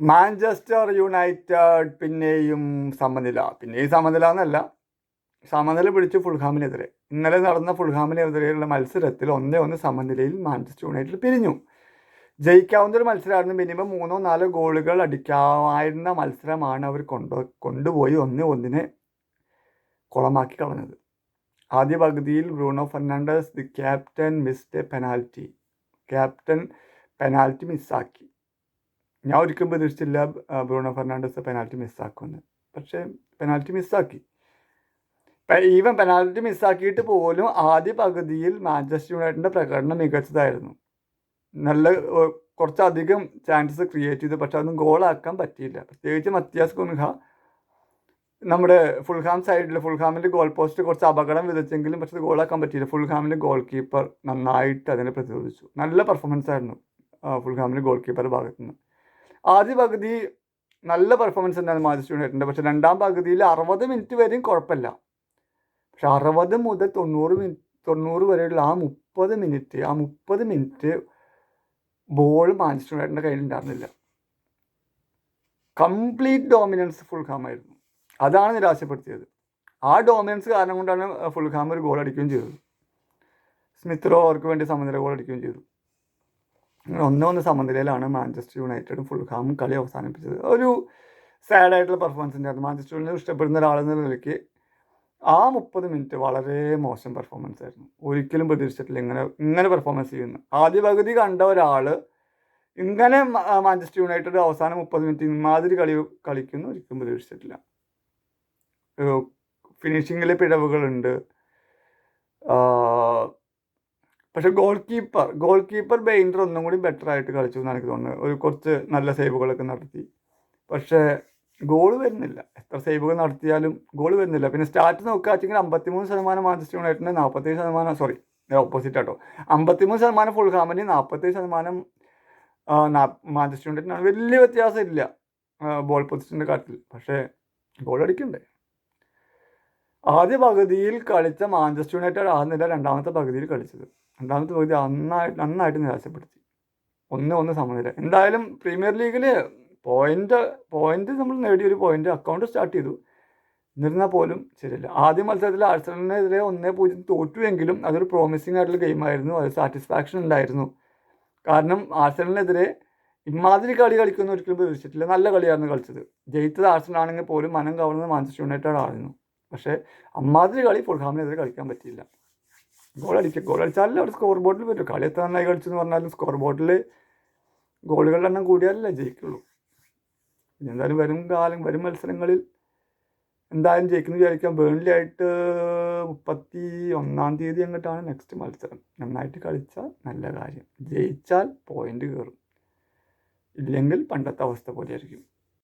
Manchester United പിന്നെയും സമനില. പിന്നെയും സമനില എന്നല്ല സമനില പിടിച്ചു ഫുൾഹാമിനെതിരെ. ഇന്നലെ നടന്ന ഫുൾഹാമിനെതിരെയുള്ള മത്സരത്തിൽ ഒന്നേ ഒന്ന് സമനിലയിൽ മാഞ്ചസ്റ്റർ യുണൈറ്റഡ് പിരിഞ്ഞു. ജയിക്കാവുന്ന ഒരു മത്സരമായിരുന്നു. മിനിമം മൂന്നോ നാലോ ഗോളുകൾ അടിക്കാമായിരുന്ന മത്സരമാണ് അവർ കൊണ്ടു കൊണ്ടുപോയി ഒന്ന് ഒന്നിനെ കുളമാക്കി കളഞ്ഞത്. ആദ്യ പകുതിയിൽ Bruno Fernandes the captain missed a penalty. Captain penalty മിസ്സാക്കി. ഞാൻ ഒരിക്കലും പ്രതീക്ഷിച്ചില്ല ബ്രൂണോ ഫെർണാണ്ടസ് പെനാൽറ്റി മിസ്സാക്കുമെന്ന് പക്ഷേ പെനാൽറ്റി മിസ്സാക്കി ഈവൻ പെനാൽറ്റി മിസ്സാക്കിയിട്ട് പോലും ആദ്യ പകുതിയിൽ മാഞ്ചസ്റ്റർ യുണൈറ്റഡിന്റെ പ്രകടനം മികച്ചതായിരുന്നു. നല്ല കുറച്ചധികം ചാൻസസ് ക്രിയേറ്റ് ചെയ്തു. പക്ഷെ അതൊന്നും ഗോളാക്കാൻ പറ്റിയില്ല. പ്രത്യേകിച്ച് മത്യാസ് കുൻഹ നമ്മുടെ ഫുൾഹാം സൈഡിൽ ഫുൾഹാമിന്റെ ഗോൾ പോസ്റ്റ് കുറച്ച് അപകടം വിതച്ചെങ്കിലും പക്ഷെ അത് ഗോളാക്കാൻ പറ്റിയില്ല. ഫുൾഹാമിന്റെ ഗോൾ കീപ്പർ നന്നായിട്ട് അതിനെ പ്രതിരോധിച്ചു. നല്ല പെർഫോമൻസ് ആയിരുന്നു ഫുൾഹാമിന്റെ ഗോൾ കീപ്പറുടെ ഭാഗത്തു നിന്ന് ആദ്യ പകുതി നല്ല പെർഫോമൻസ് തന്നെയാണ് മാഞ്ചസ്റ്റർ യുണൈറ്റഡിന്റെ പക്ഷേ രണ്ടാം പകുതിയിൽ അറുപത് മിനിറ്റ് വരെയും കുഴപ്പമില്ല. പക്ഷെ അറുപത് മുതൽ തൊണ്ണൂറ് മിനിറ്റ് തൊണ്ണൂറ് വരെയുള്ള ആ മുപ്പത് മിനിറ്റ് ആ മുപ്പത് മിനിറ്റ് ബോൾ മാഞ്ചസ്റ്റർ യുണൈറ്റഡിന്റെ കയ്യിൽ ഉണ്ടായിരുന്നില്ല. കംപ്ലീറ്റ് ഡോമിനൻസ് ഫുൾ ഹാമായിരുന്നു അതാണ് നിരാശപ്പെടുത്തിയത്. ആ ഡോമിനൻസ് കാരണം കൊണ്ടാണ് ഫുൾ ഹാം ഒരു ഗോൾ അടിക്കുകയും ചെയ്തത്. സ്മിത്ത് റോ അവർക്ക് വേണ്ടി സമനില ഗോൾ അടിക്കുകയും ചെയ്തു. ഒന്നേ ഒന്ന് സമനിലയിലാണ് മാഞ്ചസ്റ്റർ യുണൈറ്റഡും ഫുൾഹാമും കളി അവസാനിപ്പിച്ചത്. ഒരു സാഡ് ആയിട്ടുള്ള പെർഫോമൻസ് ഉണ്ടായിരുന്നു മാഞ്ചസ്റ്റർ യുണൈറ്റഡ് ഇഷ്ടപ്പെടുന്ന ഒരാളെന്ന നിലയ്ക്ക് ആ മുപ്പത് മിനിറ്റ് വളരെ മോശം പെർഫോമൻസ് ആയിരുന്നു. ഒരിക്കലും പ്രതീക്ഷിച്ചിട്ടില്ല ഇങ്ങനെ ഇങ്ങനെ പെർഫോമൻസ് ചെയ്യുന്നു ആദ്യ പകുതി കണ്ട ഒരാൾ ഇങ്ങനെ മാഞ്ചസ്റ്റർ യുണൈറ്റഡ് അവസാന മുപ്പത് മിനിറ്റ് ഇമാതിരി കളി കളിക്കുന്നു ഒരിക്കലും പ്രതീക്ഷിച്ചിട്ടില്ല. ഫിനിഷിങ്ങിൽ പിഴവുകളുണ്ട് ആ, പക്ഷെ ഗോൾ കീപ്പർ ഗോൾ കീപ്പർ ബെയിൻഡർ ഒന്നും കൂടി ബെറ്റർ ആയിട്ട് കളിച്ചു എന്നാണ് എനിക്ക് തോന്നുന്നത്. ഒരു കുറച്ച് നല്ല സേവുകളൊക്കെ നടത്തി. പക്ഷേ ഗോൾ വരുന്നില്ല. എത്ര സേവുകൾ നടത്തിയാലും ഗോൾ വരുന്നില്ല. പിന്നെ സ്റ്റാറ്റ് നോക്കുകയാണെങ്കിൽ അമ്പത്തിമൂന്ന് ശതമാനം മാഞ്ചസ്റ്റർ യുണൈറ്റഡിന് നാൽപ്പത്തേഴ് ശതമാനം സോറി ഓപ്പോസിറ്റ് ആട്ടോ. അമ്പത്തിമൂന്ന് ശതമാനം ഫുൾ ഹാമിന് നാൽപ്പത്തേഴ് ശതമാനം മാഞ്ചസ്റ്റർ യുണൈറ്റഡിനാണ് വലിയ വ്യത്യാസമില്ല ബോൾ പൊസിഷന്റെ കാര്യത്തിൽ. പക്ഷേ ഗോൾ അടിക്കണ്ടേ? ആദ്യ പകുതിയിൽ കളിച്ച മാഞ്ചസ്റ്റർ യുണൈറ്റഡ് ആകുന്നില്ല രണ്ടാമത്തെ പകുതിയിൽ കളിച്ചത്. രണ്ടാമത്തെ പകുതി നന്നായിട്ട് നന്നായിട്ട് നിരാശപ്പെടുത്തി. ഒന്ന് ഒന്ന് സമനില. എന്തായാലും പ്രീമിയർ ലീഗിൽ പോയിന്റ് പോയിന്റ് നമ്മൾ നേടിയൊരു പോയിന്റ് അക്കൗണ്ട് സ്റ്റാർട്ട് ചെയ്തു. എന്നിരുന്നാൽ പോലും ശരിയല്ല. ആദ്യ മത്സരത്തിൽ ആഴ്സണലിനെതിരെ ഒന്നേ പൂജ്യം തോറ്റുവെങ്കിലും അതൊരു പ്രോമിസിംഗ് ആയിട്ടുള്ള ഗെയിമായിരുന്നു അത് സാറ്റിസ്ഫാക്ഷൻ ഉണ്ടായിരുന്നു. കാരണം ആഴ്സണലിനെതിരെ ഇമാതിരി കളി കളിക്കുന്ന ഒരിക്കലും പ്രതീക്ഷിച്ചിട്ടില്ല. നല്ല കളിയായിരുന്നു കളിച്ചത്. ജയിച്ചത് ആഴ്സണൽ ആണെങ്കിൽ പോലും മനം കവർന്നത് മാഞ്ചസ്റ്റർ യുണൈറ്റഡ് ആയിരുന്നു. പക്ഷേ അമ്മാതിരി കളി ഫുൾഹാമിനെതിരെ കളിക്കാൻ പറ്റിയില്ല. ഗോൾ അടിക്കുക ഗോൾ അടിച്ചാലല്ലേ അവർ സ്കോർ ബോർഡിൽ പറ്റും. കളി എത്ര നന്നായി കളിച്ചു എന്ന് പറഞ്ഞാലും സ്കോർ ബോർഡിൽ ഗോളുകളുടെ എണ്ണം കൂടിയാലല്ലേ ജയിക്കുള്ളൂ. ഇനി എന്തായാലും വരും കാലം വരും മത്സരങ്ങളിൽ എന്തായാലും ജയിക്കുന്നു വിചാരിക്കാം. ബേൺലി ആയിട്ട് മുപ്പത്തി ഒന്നാം തീയതി അങ്ങോട്ടാണ് നെക്സ്റ്റ് മത്സരം? നന്നായിട്ട് കളിച്ചാൽ നല്ല കാര്യം. ജയിച്ചാൽ പോയിന്റ് കയറും ഇല്ലെങ്കിൽ പണ്ടത്തെ അവസ്ഥ പോലെയായിരിക്കും.